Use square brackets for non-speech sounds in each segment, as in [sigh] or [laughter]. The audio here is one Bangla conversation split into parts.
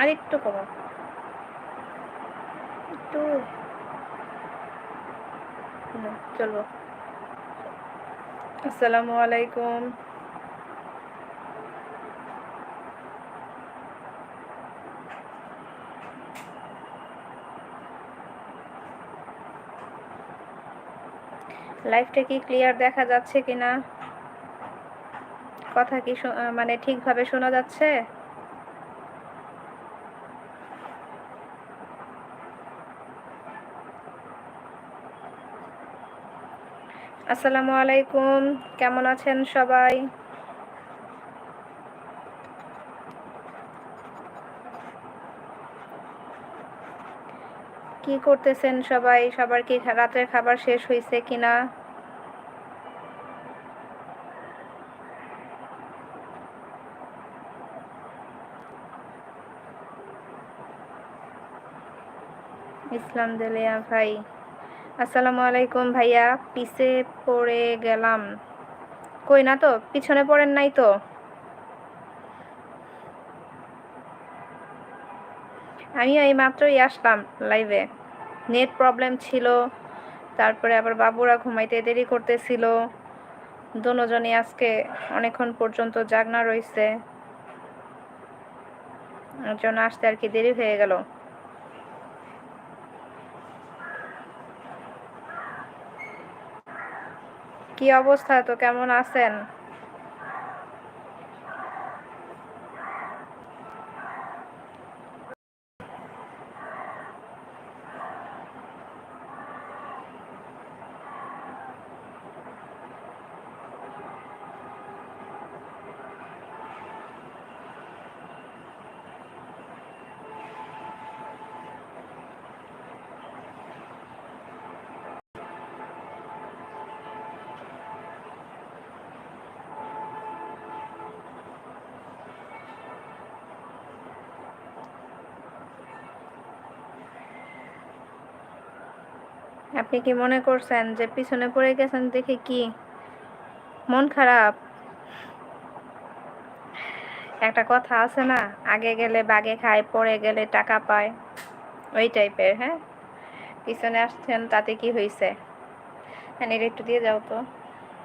আর একটু। করো একটু চলবো। আসসালামু আলাইকুম। লাইভটা কি ক্লিয়ার দেখা যাচ্ছে কিনা? কথা কি মানে ঠিকভাবে শোনা যাচ্ছে? আসসালামু আলাইকুম। কেমন আছেন সবাই? কি করতেছেন সবাই? সবার কি রাতের খাবার শেষ হয়েছে কিনা? ইসলাম দেলিয়া ভাই। আসসালামু আলাইকুম ভাইয়া, পিছে পড়ে গেলাম। কই না তো? পিছনে পড়েন নাই তো? আমিও এই মাত্রই আসলাম লাইভে নেট প্রবলেম ছিল, তারপরে আবার বাবুরা ঘুমাইতে দেরি করতেছিল। দুজনই আজকে অনেকক্ষণ পর্যন্ত জাগনা ওর জন্য আসতে আর কি দেরি হয়ে গেল। কি অবস্থা? তো কেমন আছেন? আপনি কি মনে করছেন যে পিছনে পড়ে গেছেন দেখে কি? মন খারাপ? একটা কথা আছে না, আগে গেলে বাগে খায়, পরে গেলে টাকা পায়। ওই টাইপের হ্যাঁ? পিছনে আসছেন, তাতে কি হয়েছে হ্যাঁ একটু দিয়ে যাও তো।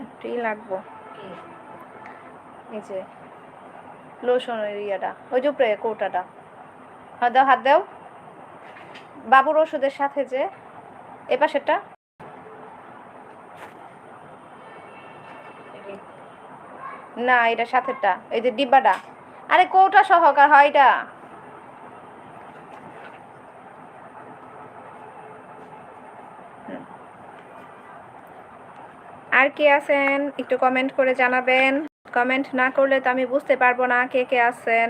একটুই লাগবো। এই যে লোশন ওই ইয়াটা, ওই যে উপরে কৌটাটা। হাত দাও হাত দাও। বাবুর ওষুধের সাথে যে এ পাশেরটা। না, এটা সাথেরটা। এই যে ডিব্বাটা। আরে, কৌটা সহকার হয় এটা। আর কে আছেন? একটু কমেন্ট করে জানাবেন। কমেন্ট না করলে তো আমি বুঝতে পারব না কে কে আছেন।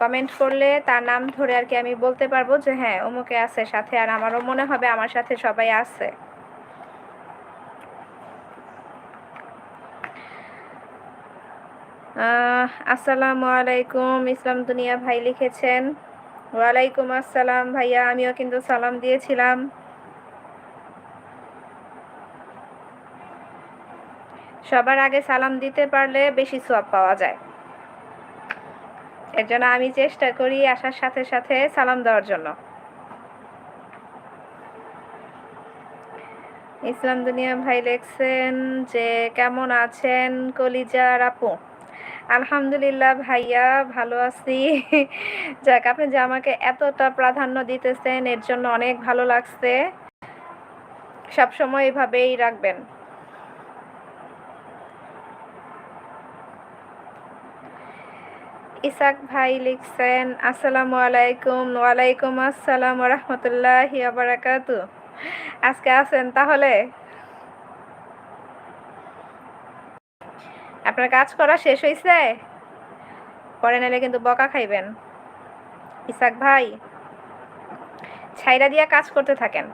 কমেন্ট করলে তার নাম ধরে আর কি আমি বলতে পারব যে হ্যাঁ অমুকে আছে সাথে আর আমারও মনে হবে আমার সাথে সবাই আছে। আসসালামু আলাইকুম, ইসলাম দুনিয়া ভাই লিখেছেন। ওয়ালাইকুম আসসালাম ভাইয়া, আমিও কিন্তু সালাম দিয়েছিলাম। সবার আগে সালাম দিতে পারলে বেশি সোয়াব পাওয়া যায়। এর জন্য আমি চেষ্টা করি আসার সাথে সাথে সালাম দেওয়ার জন্য। ইসলাম দুনিয়া ভাই লেখছেন যে, কেমন আছেন কলিজার আপু? আলহামদুলিল্লাহ ভাইয়া, ভালো আছি। যাক, আপনি যে আমাকে এতটা প্রাধান্য দিতেছেন, এর জন্য অনেক ভালো লাগছে। সবসময় এভাবেই রাখবেন। ইসাক ভাই লিখছেন, আসসালামু আলাইকুম, ওয়ালাইকুম আসসালাম রহমতুল্লাহ বারাকাতু আজকে আছেন তাহলে? আপনার কাজ করা শেষ হয়েছে পরে নাহলে কিন্তু বকা খাইবেন। ইসাক ভাই ছাইরা দিয়া কাজ করতে থাকেন।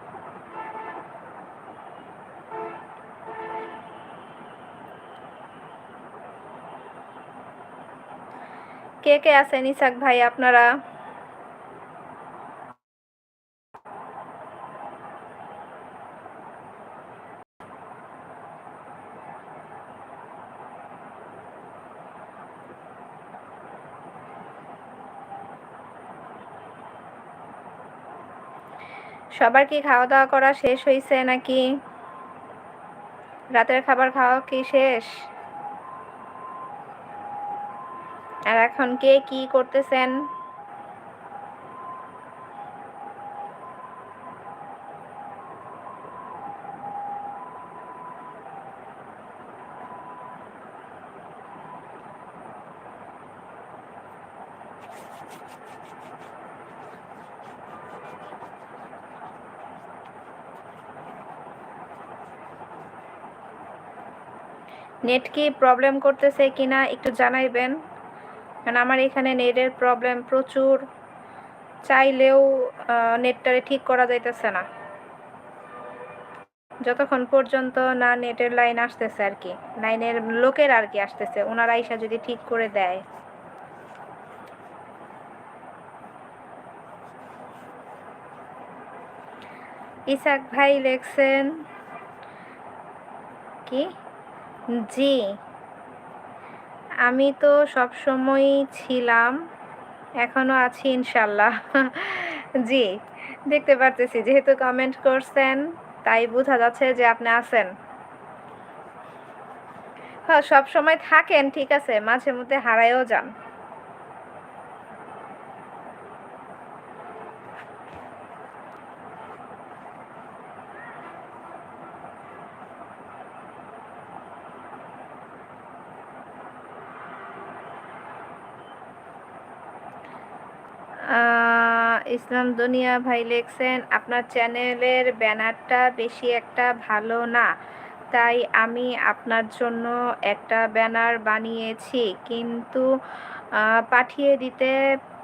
কে কে আছে ইসাক ভাই, আপনারা? সবার কি খাওয়া দাওয়া করা শেষ হয়েছে নাকি? রাতের খাবার খাওয়া কি শেষ? আর এখন কে কি করতেছেন? নেট কি প্রবলেম করতেছে কিনা একটু জানাইবেন। কারণ আমার এখানে নেটের প্রবলেম প্রচুর। চাইলেও নেটটারে ঠিক করা যাইতেছে না। যতক্ষণ পর্যন্ত না নেটের লাইন আসতেছে আর কি লাইনের লোকের আর কি আসতেছে ওনারা আইসা যদি ঠিক করে দেয়। ইসাক ভাই লেখছেন, কি? জি। আমি তো সব সময়ই ছিলাম, এখনও আছি ইনশাল্লাহ। [laughs] জি, দেখতে পারতেছি, যেহেতু কমেন্ট করছেন, তাই বোঝা যাচ্ছে যে আপনি আছেন। হ্যাঁ সব সময় থাকেন, ঠিক আছে, মাঝে মধ্যে হারায়ও যান। ইসলাম দুনিয়া ভাই লেখছেন, আপনার চ্যানেলের ব্যানারটা বেশি একটা ভালো না। তাই আমি আপনার জন্য একটা ব্যানার বানিয়েছি, কিন্তু পাঠিয়ে দিতে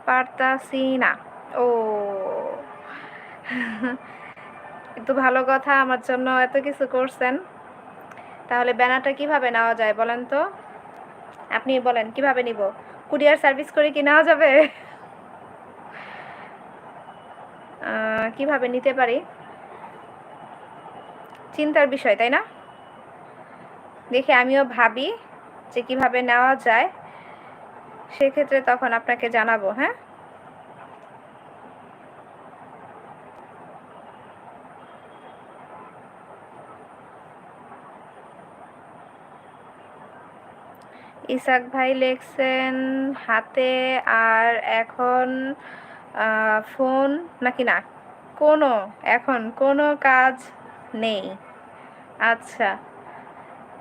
পারতাছি না। ও। কিন্তু ভালো কথা, আমার জন্য এত কিছু করছেন। তাহলে ব্যানারটা কীভাবে নেওয়া যায় বলেন তো? আপনি বলেন, কীভাবে নিব? কুরিয়ার সার্ভিস করে কি নেওয়া যাবে? কীভাবে নিতে পারি? চিন্তার বিষয়, তাই না? দেখে, আমিও ভাবি যে কীভাবে নেওয়া যায়। সেক্ষেত্রে তখন আপনাকে জানাব হ্যাঁ? ইসাক ভাই লেখছেন, হাতে আর এখন ফোন নাকি না? কোনো, এখন কোনো কাজ নেই। আচ্ছা।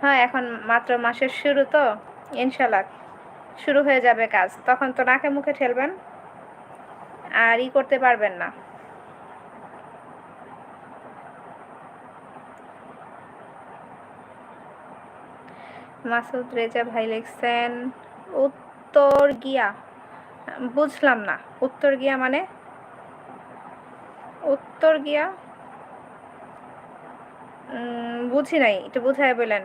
হ্যাঁ এখন মাত্র মাসের শুরু তো। ইনশাল্লাহ শুরু হয়ে যাবে কাজ। তখন তো নাকে মুখে ঠেলবেন আর ই করতে পারবেন না। মাসুদ রেজা ভাই লিখছেন, উত্তর গিয়া। বুঝলাম না। উত্তর গিয়া মানে? উত্তর গিয়া? বুঝি নাই, একটু বুঝায় বললেন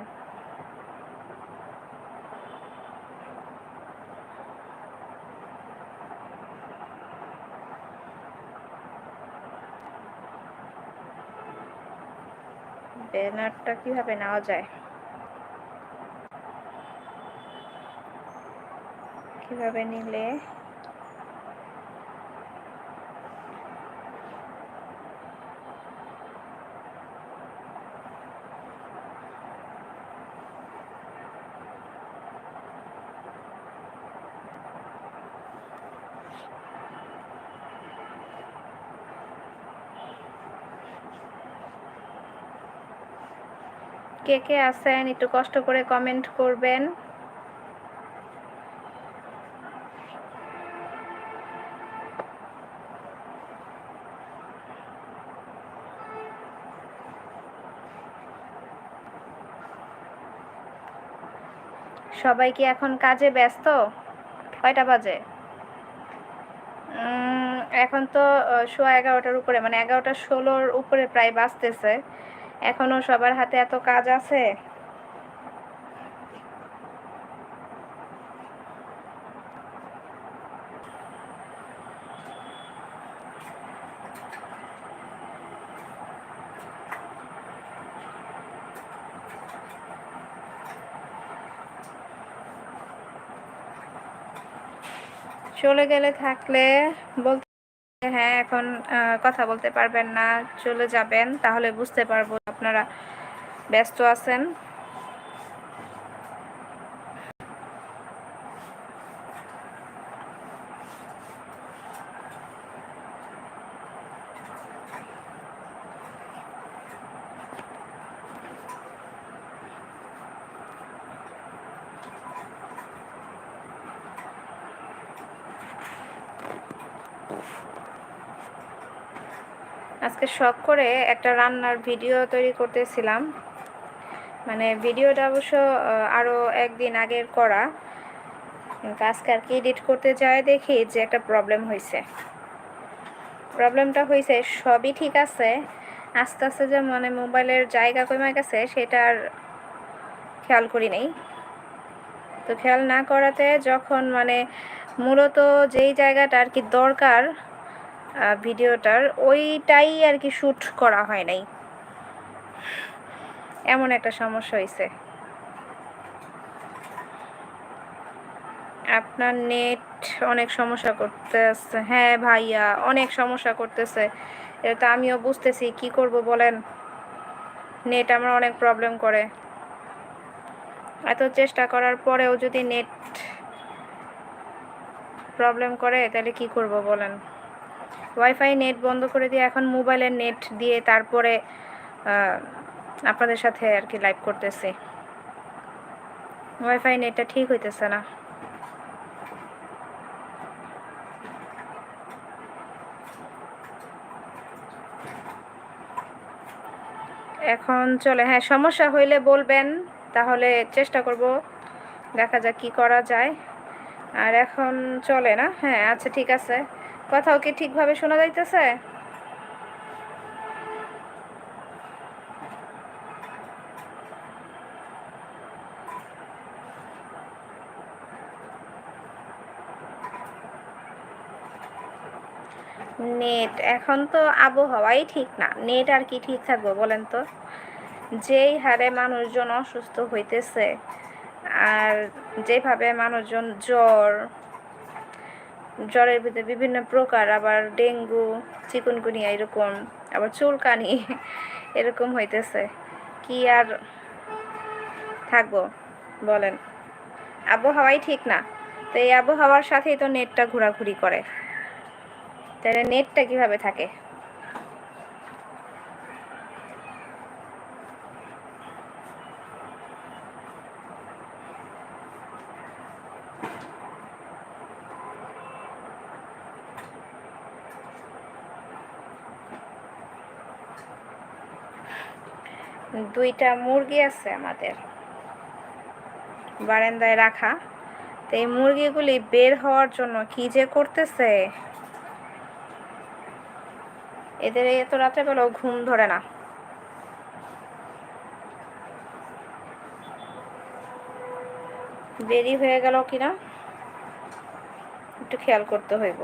ব্যানারটা কীভাবে নেওয়া যায়? কীভাবে নিলে? কে কে আছেন একটু কষ্ট করে কমেন্ট করবেন। সবাই কি এখন কাজে ব্যস্ত? কয়টা বাজে? এখন তো সোয়া এগারোটার উপরে মানে এগারোটা ষোলোর উপরে প্রায় বাঁচতেছে এখনও সবার হাতে এত কাজ আছে? চলে গেলে থাকলে বলতে হ্যাঁ এখন কথা বলতে পারবেন না। চলে যাবেন, তাহলে বুঝতে পারব আপনারা ব্যস্ত আছেন আজকে শখ করে একটা রান্নার ভিডিও তৈরি করতেছিলাম। মানে ভিডিওটা অবশ্য আরও একদিন আগের করা। কিন্তু আজকে আর কি এডিট করতে যায় দেখি যে একটা প্রবলেম হয়েছে প্রবলেমটা হয়েছে সবই ঠিক আছে। আস্তে আস্তে যে মানে মোবাইলের জায়গা কমে গেছে, সেটা আর খেয়াল করি নেই। তো খেয়াল না করাতে যখন মানে মূলত যেই জায়গাটা আর কি দরকার ভিডিওটার, ওইটাই আর কি শ্যুট করা হয় নাই। এমন একটা সমস্যা হয়েছে আপনার নেট অনেক সমস্যা করতেছে। হ্যাঁ ভাইয়া, অনেক সমস্যা করতেছে। এটা তো আমিও বুঝতেছি, কি করব বলেন? নেট আমার অনেক প্রবলেম করে। এত চেষ্টা করার পরেও যদি নেট প্রবলেম করে, তাহলে কি করব বলেন? ওয়াইফাই নেট বন্ধ করে দিয়ে এখন মোবাইলের নেট দিয়ে তারপরে আপনাদের সাথে আর কি লাইভ করতেছি। ওয়াইফাই নেটটা ঠিক হইতেছে না। এখন চলে হ্যাঁ সমস্যা হইলে বলবেন, তাহলে চেষ্টা করব। দেখা যাক কি করা যায়। আর এখন চলে না? হ্যাঁ আচ্ছা ঠিক আছে। কথাও কি ঠিকভাবে শোনা যাইতেছে? নেট, এখন তো আবহাওয়াই ঠিক না। নেট আর কি ঠিক থাকব বলেন তো? যেই হারে মানুষজন অসুস্থ হইতেছে, আর যেভাবে মানুষজন জ্বর জ্বরের ভিতরে বিভিন্ন প্রকার, আবার ডেঙ্গু, চিকুনগুনিয়া এরকম, আবার চুলকানি, [laughs] এরকম হইতেছে। কি আর থাকব, বলেন। আবহাওয়াই ঠিক না। তো এই আবহাওয়ার সাথেই তো নেটটা ঘোরাঘুরি করে। তাহলে নেটটা কীভাবে থাকে? দুইটা মুরগি আছে আমাদের। বারান্দায় রাখা। তো এই মুরগিগুলি বের হওয়ার জন্য কি যে করতেছে? এদের এত রাত্রেবেলাও ঘুম ধরে না। দেরি হয়ে গেল কিনা? একটু খেয়াল করতে হইব।